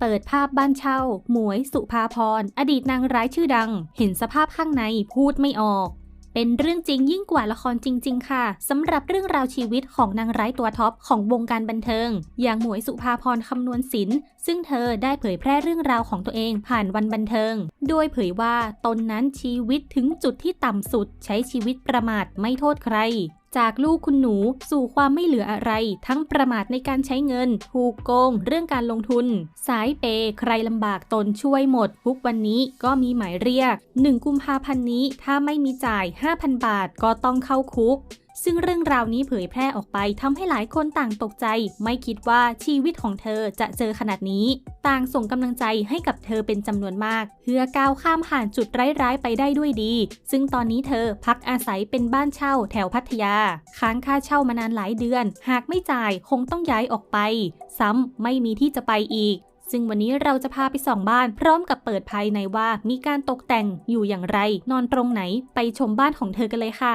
เปิดภาพบ้านเช่า หมวยสุภาพร อดีตนางร้ายชื่อดัง เห็นสภาพข้างในพูดไม่ออก เป็นเรื่องจริงยิ่งกว่าละครจริง ๆ ค่ะสำหรับเรื่องราวชีวิตของนางร้ายตัวท็อปของวงการบันเทิง อย่างหมวยสุภาพรคำนวณศิลป์ซึ่งเธอได้เผยแพร่เรื่องราวของตัวเองผ่านวันบันเทิง โดยเผยว่าตนนั้นชีวิตถึงจุดที่ต่ำสุด ใช้ชีวิตประมาทไม่โทษใคร จากลูกคุณหนูสู่ความไม่เหลืออะไร ทั้งประมาทในการใช้เงิน ถูกโกง เรื่องการลงทุน สายเปย์ใครลำบากตนช่วยหมด ทุกวันนี้ก็มีหมายเรียก 1 กุมภาพันธ์นี้ถ้าไม่มีจ่าย 5,000 บาทก็ต้องเข้าคุก ซึ่งเรื่องราวนี้เผยแพร่ออกไปทำให้หลายคนต่างตกใจ ไม่คิดว่าชีวิตของเธอจะเจอขนาดนี้ ต่างส่งกำลังใจให้กับเธอเป็นจำนวนมาก เพื่อก้าวข้ามผ่านจุดร้ายๆไปได้ด้วยดี ซึ่งตอนนี้เธอพักอาศัยเป็นบ้านเช่าแถวพัทยา ค้างค่าเช่ามานานหลายเดือน หากไม่จ่ายคงต้องย้ายออกไป ซ้ำไม่มีที่จะไปอีกซึ่งวันนี้เราจะพาไปส่องบ้านพร้อมกับเปิดภายในว่ามีการตกแต่งอยู่อย่างไร นอนตรงไหนไปชมบ้านของเธอกันเลยค่ะ